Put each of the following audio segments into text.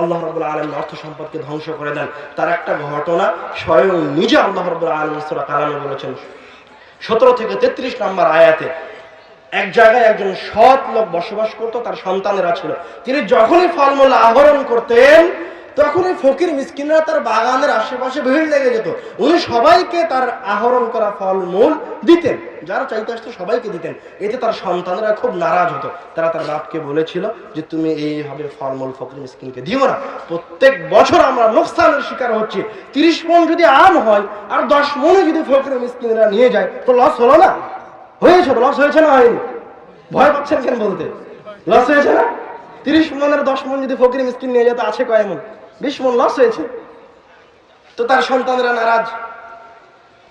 আল্লাহ রবুল আলম অর্থ সম্পদকে ধ্বংস করে দেন। তার একটা ঘটনা স্বয়ং নিজে আল্লাহ রবুল আলম সুরা কালামে বলেছেন। সতেরো থেকে তেত্রিশ নম্বর আয়াতে এক জায়গায় একজন সৎ লোক বসবাস করত, তার সন্তানেরা ছিল। তিনি যখনই ফলমূল আহরণ করতেন তখনই ফকির মিসকিনরা তার বাগানের আশেপাশে ভিড় লেগে যেত। উনি সবাইকে তার আহরণ করা ফলমূল দিতেন, যারা চাইতে আসতো সবাইকে দিতেন। এতে তার সন্তানরা খুব নারাজ হতো। তারা তার বাপকে বলেছিল যে, তুমি এইভাবে ফলমূল ফকির মিসকিনকে দিও না। প্রত্যেক বছর আমরা লোকসানের শিকার হচ্ছি। তিরিশ মন যদি আম হয় আর দশ মনে যদি ফকির মিসকিনরা নিয়ে যায়, তো লস হলো না? হয়েছে লস হয়েছে না হয়নি? ভয় পাচ্ছেন কেন বলতে? লস হয়েছে না? তিরিশ মনের দশ মন যদি ফকির মিসকিন নিয়ে যেত আছে কয় মন? বিশ লস হয়েছে। তো তার সন্তানরা নারাজ।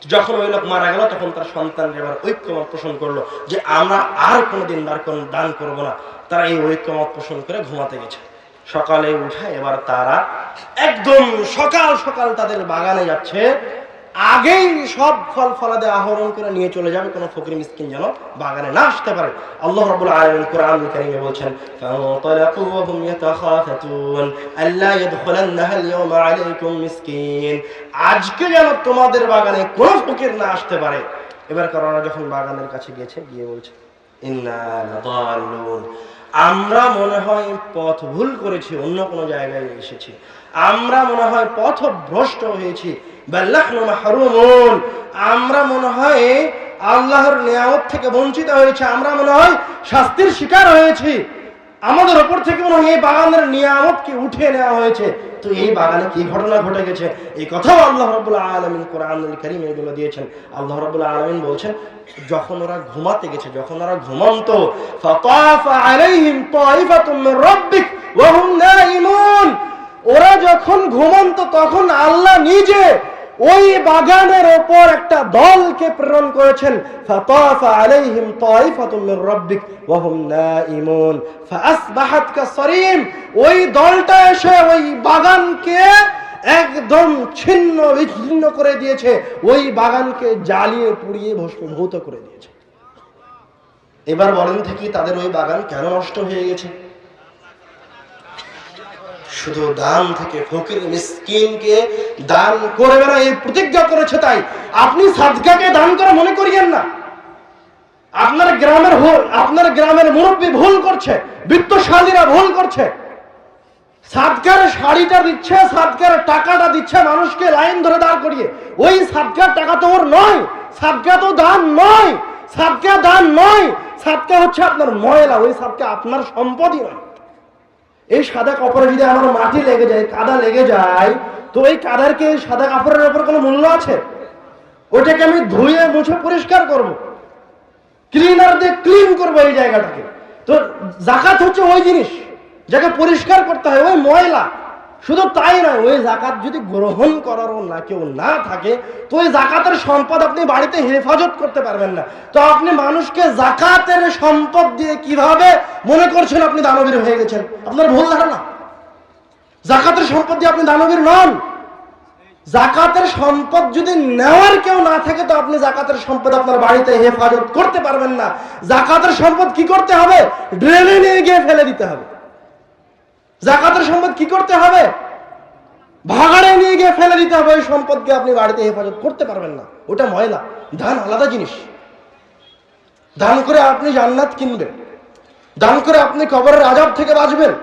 যখন ওই লোক মারা গেল, তখন তার সন্তান এবার ঐক্যমত পোষণ করল যে আমরা আর কোনোদিন দান কোন- দান করব না। তারা এই ঐক্যমত পোষণ করে ঘুমাতে গেছে। সকালে উঠে এবার তারা একদম সকাল সকাল তাদের বাগানে যাচ্ছে। আগেই সব ফল ফলাদে আহরণ করে নিয়ে চলে যাবে কোনো ফকির মিসকিন যেন বাগানে না আসতে পারে। আল্লাহ রাব্বুল আলামিন কোরআন বলছেন ফান্তালাকু ওয়া হুম ইয়াতাখাফাতুন, আল্লা আল-ইয়াওমা আলাইকুম মিসকিন। আজকে যেন তোমাদের বাগানে কোনো ফকির না আসতে পারে। এবার করোনা যখন বাগানের কাছে গিয়েছে গিয়ে বলছে, ইন্না লাদাল্লুন। আমরা মনে হয় পথ ভুল করেছি, অন্য কোনো জায়গায় এসেছি। আমরা মনে হয় পথ ভ্রষ্ট হয়েছি। আমরা মনে হয় আল্লাহর নিয়ামত থেকে বঞ্চিত হয়েছে, আমরা মনে হয় শাস্তির শিকার হয়েছি। আমাদের ওপর থেকে মনে হয় এই বাগানের নিয়ামতকে উঠিয়ে নেওয়া হয়েছে? তো এই বাগানে কি ঘটনা ঘটে গেছে? এই কথাও আল্লাহ রবুল্লা আলমিন কোরআনুল করিম এগুলো দিয়েছেন। আল্লাহ রবুল্লা আলমিন বলছেন, যখন ওরা ঘুমাতে গেছে, যখন ওরা ঘুমন্ত ওরা যখন ঘুমন্ত, তখন আল্লাহ নিজে ওই বাগানের ওপর একটা দলকে প্রেরণ করেছেন। ওই দলটা এসে ওই বাগানকে একদম ছিন্ন বিচ্ছিন্ন করে দিয়েছে। ওই বাগানকে জ্বালিয়ে পুড়িয়ে ভস্মীভূত করে দিয়েছে। এবার বলেন থেকে তাদের ওই বাগান কেন নষ্ট হয়ে গেছে? শুধু দান থেকে ফকির মিসকিনকে দান করবে না এই প্রতিজ্ঞা করেছে তাই। আপনি সাদকাকে দান করে মনে করিয়েন না। আপনার গ্রামের আপনার গ্রামের মুরব্বী ভুল করছে বিত্তশালীরা ভুল করছে। সাদকার শাড়িটা দিচ্ছে সাদকার টাকাটা দিচ্ছে মানুষকে লাইন ধরে দাঁড় করিয়ে। ওই সাদকার টাকা তো ওর নয় সাদকা তো দান নয় সাদকা দান নয়। সাদকা হচ্ছে আপনার ময়লা, ওই সাদকা আপনার সম্পদই নয়। এই সাদা কাপড়ে যদি আমার মাটি লেগে যায়, কাদা লেগে যায়, তো এই কাদার কি সাদা কাপড়ের ওপর কোনো মূল্য আছে? ওইটাকে আমি ধুয়ে মুছে পরিষ্কার করব। ক্লিনার দিয়ে ক্লিন করব এই জায়গাটাকে। তো জাকাত হচ্ছে ওই জিনিস, যাকে পরিষ্কার করতে হয়, ওই ময়লা। শুধু তাই নয়, ওই জাকাত যদি গ্রহণ করারও না, কেউ না থাকে, তো ওই জাকাতের সম্পদ আপনি বাড়িতে হেফাজত করতে পারবেন না। তো আপনি মানুষকে জাকাতের সম্পদ দিয়ে কীভাবে মনে করছেন আপনি দানবীর হয়ে গেছেন? আপনার ভুল ধারণা। জাকাতের সম্পদ দিয়ে আপনি দানবীর নন। জাকাতের সম্পদ যদি নেওয়ার কেউ না থাকে, তো আপনি জাকাতের সম্পদ আপনার বাড়িতে হেফাজত করতে পারবেন না। জাকাতের সম্পদ কি করতে হবে? ড্রেনে নিয়ে গিয়ে ফেলে দিতে হবে। জাকাতের সম্পদ কি করতে হবে? ভাগাড়ে নিয়ে গিয়ে ফেলে দিতে হবে, ওই সম্পদকে আপনি বাড়িতে হেফাজত করতে পারবেন না। ওটা ময়লা। ধান আলাদা জিনিস। দান করে আপনি জান্নাত কিনবেন। দান করে আপনি কবরের আজাব থেকে বাঁচবেন।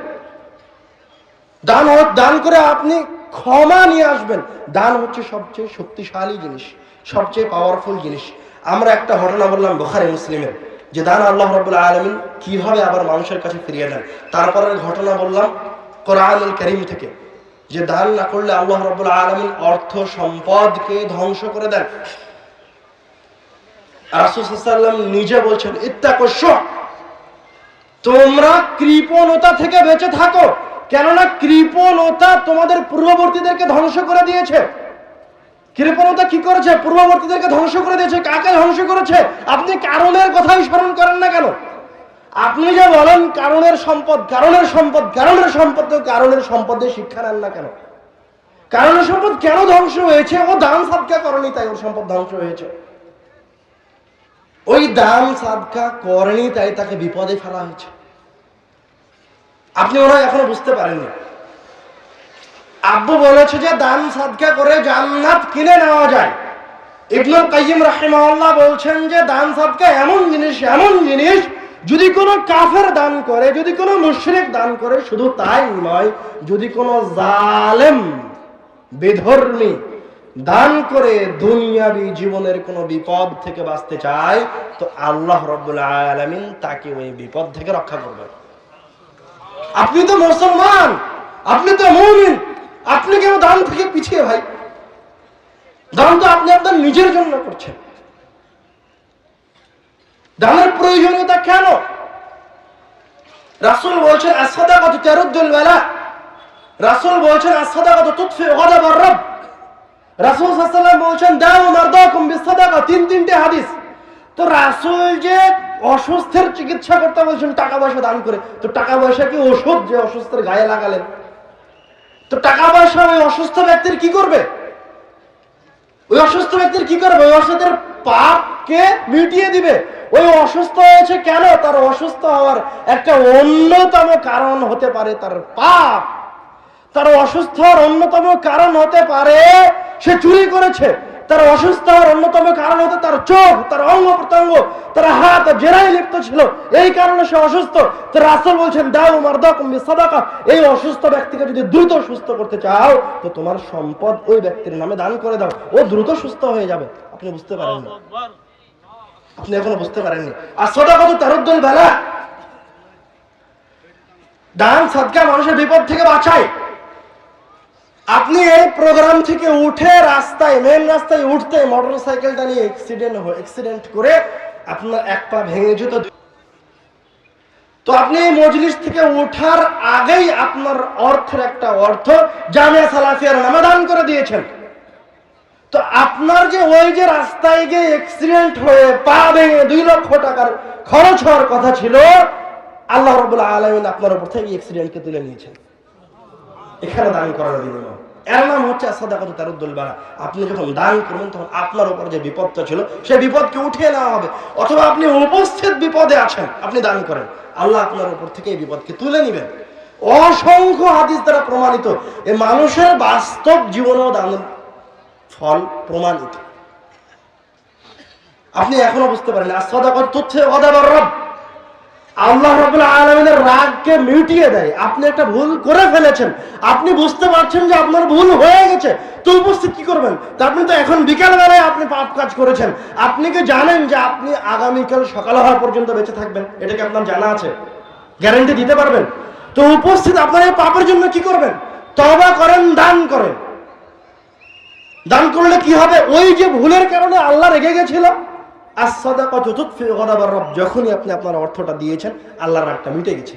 দান দান করে আপনি ক্ষমা নিয়ে আসবেন। দান হচ্ছে সবচেয়ে শক্তিশালী জিনিস, সবচেয়ে পাওয়ারফুল জিনিস। আমরা একটা ঘটনা বললাম বোখারি মুসলিমের। যে দান আল্লাহ রবুল্লা আলমিন কীভাবে আবার মানুষের কাছে ফিরিয়ে দেন তারপরের ঘটনা বললাম কোরআনুল করিম থেকে। যে দান না করলে আল্লাহ রবুল্লা আলমিন অর্থ সম্পদকে ধ্বংস করে দেন। রাসুসাল্লাম নিজে বলছেন ইত্যাকর্ষ তোমরা কৃপণতা থেকে বেঁচে থাকো। কেননা কৃপণতা তোমাদের পূর্ববর্তীদেরকে ধ্বংস করে দিয়েছে। কৃপণতা কি করেছে? পূর্ববর্তীদেরকে ধ্বংস করে দিয়েছে। কাকে ধ্বংস করেছে? আপনি কারণের কথাই স্মরণ করেন না কেন? আপনি যে বলেন কারণের সম্পদ কারণের সম্পদ কারণের সম্পদ কারণের সম্পদে শিক্ষা নেন না কেন? কারণের সম্পদ কেন ধ্বংস হয়েছে? ও দান সাদকা করেনি, তাই ওর সম্পদ ধ্বংস হয়েছে। ওই দান সাদকা করেনি, তাই তাকে বিপদে ফেলা হয়েছে। আপনি ওরা এখনও বুঝতে পারেননি। আব্বু বলেছে যে দান সাদকা করে জান্নাত কিনে নেওয়া যায়। ইবনুল কাইয়িম রাহিমাহুল্লাহ বলছেন যে দান সাদকা এমন জিনিস এমন জিনিস, যদি কোনো কাফের দান করে, যদি কোনো মুশরিক দান করে, শুধু তাই নয়, যদি কোনো জালেম, বেধর্মী দান করে দুনিয়াবি জীবনের কোনো বিপদ থেকে বাঁচতে চায়, তো আল্লাহ রব্বুল আলামিন তাকে ওই বিপদ থেকে রক্ষা করবেন। আপনি তো মুসলমান, আপনি তো মুমিন আপনি কেন দান থেকে পিছিয়ে ভাই? দান তো আপনি আপনার নিজের জন্য করছেন। দানের প্রয়োজনীয়তা কেন? রাসূল বলছেন আসাদাকাতু তারুদ্দুল বালা। রাসূল বলছেন আসাদাকাতু তুতফি গাদাবার রব। রাসূল সাল্লাল্লাহু আলাইহি ওয়াসাল্লাম বলছেন দাও মারদাকুম বিসাদাকা তিন তিনটে হাদিস। তো রাসূল যে অসুস্থের চিকিৎসা করতে বলছেন টাকা পয়সা দান করে, তো টাকা পয়সা কি ওষুধ যে অসুস্থের গায়ে লাগালেন? তো টাকা পয়সা ওই অসুস্থ ব্যক্তির কি করবে? ওই অসুস্থ ব্যক্তির কি করবে? ওই অসুস্থের পাপকে মিটিয়ে দিবে। ওই অসুস্থ হয়েছে কেন? তার অসুস্থ হওয়ার একটা অন্যতম কারণ হতে পারে তার পাপ। তার অসুস্থ হওয়ার অন্যতম কারণ হতে পারে, সে চুরি করেছে। তার অসুস্থ হওয়ার অন্যতম কারণ হতে তার চোখ, তার অঙ্গ প্রত্যঙ্গ, তার হাত জেরাই লিপ্ত ছিল। এই কারণে সে অসুস্থ। তো রাসূল বলছেন দাও মারদাকুম বিসাদাকা। এই অসুস্থ ব্যক্তিকে যদি দ্রুত সুস্থ করতে চাও, তো তোমার সম্পদ ওই ব্যক্তির নামে দান করে দাও। ও দ্রুত সুস্থ হয়ে যাবে। আপনি বুঝতে পারেন না। আপনি এখনও বুঝতে পারেননি। আর সদাকত তারুদ্দুল বেলা, দান, সাদকা মানুষের বিপদ থেকে বাঁচায়। আপনি এই প্রোগ্রাম থেকে উঠে রাস্তায় মেন রাস্তায় উঠতে মোটর সাইকেলটা নিয়ে অ্যাক্সিডেন্ট অ্যাক্সিডেন্ট করে আপনার এক পা ভেঙে যেত তো আপনি এই মজলিস থেকে ওঠার আগেই আপনার অর্থের একটা অর্থ জামিয়া সালাফিয়ার নামে দান করে দিয়েছেন। তো আপনার যে ওই যে রাস্তায় গিয়ে অ্যাক্সিডেন্ট হয়ে পা ভেঙে দুই লক্ষ টাকার খরচ হওয়ার কথা ছিল, আল্লাহ রবুল্লাহ আলমিন আপনার উপর থেকে অ্যাক্সিডেন্টকে তুলে নিয়েছেন। এখানে দান করার বিনিময় এর নাম হচ্ছে সাদাকাত তারুদ্দুল আপনি যখন দান করবেন, তখন আপনার উপর যে বিপদটা ছিল সেই বিপদকে উঠিয়ে নেওয়া হবে। অথবা আপনি উপস্থিত বিপদে আছেন, আপনি দান করেন। আল্লাহ আপনার উপর থেকে এই বিপদকে তুলে নেবেন। অসংখ্য হাদিস দ্বারা প্রমাণিত। এ মানুষের বাস্তব জীবনেও দান ফল প্রমাণিত। আপনি এখনও বুঝতে পারেন আসাদাকত তথ্যে অদাবার রব। আল্লাহ রাবুল আলমিনের রাগকে মিটিয়ে দেয়। আপনি একটা ভুল করে ফেলেছেন। আপনি বুঝতে পারছেন যে আপনার ভুল হয়ে গেছে। তো উপস্থিত কি করবেন? তা আপনি তো এখন বিকাল বেলায় আপনি পাপ কাজ করেছেন। আপনি কি জানেন যে আপনি আগামীকাল সকাল হওয়া পর্যন্ত বেঁচে থাকবেন? এটা কি আপনার জানা আছে? গ্যারান্টি দিতে পারবেন? তো উপস্থিত আপনার এই পাপের জন্য কি করবেন? তবা করেন, দান করেন। দান করলে কি হবে? ওই যে ভুলের কারণে আল্লাহ রেগে গেছিল। আর কত গদাবার রব যখনই আপনি আপনার অর্থটা দিয়েছেন আল্লাহর রাগটা মিটে গেছে।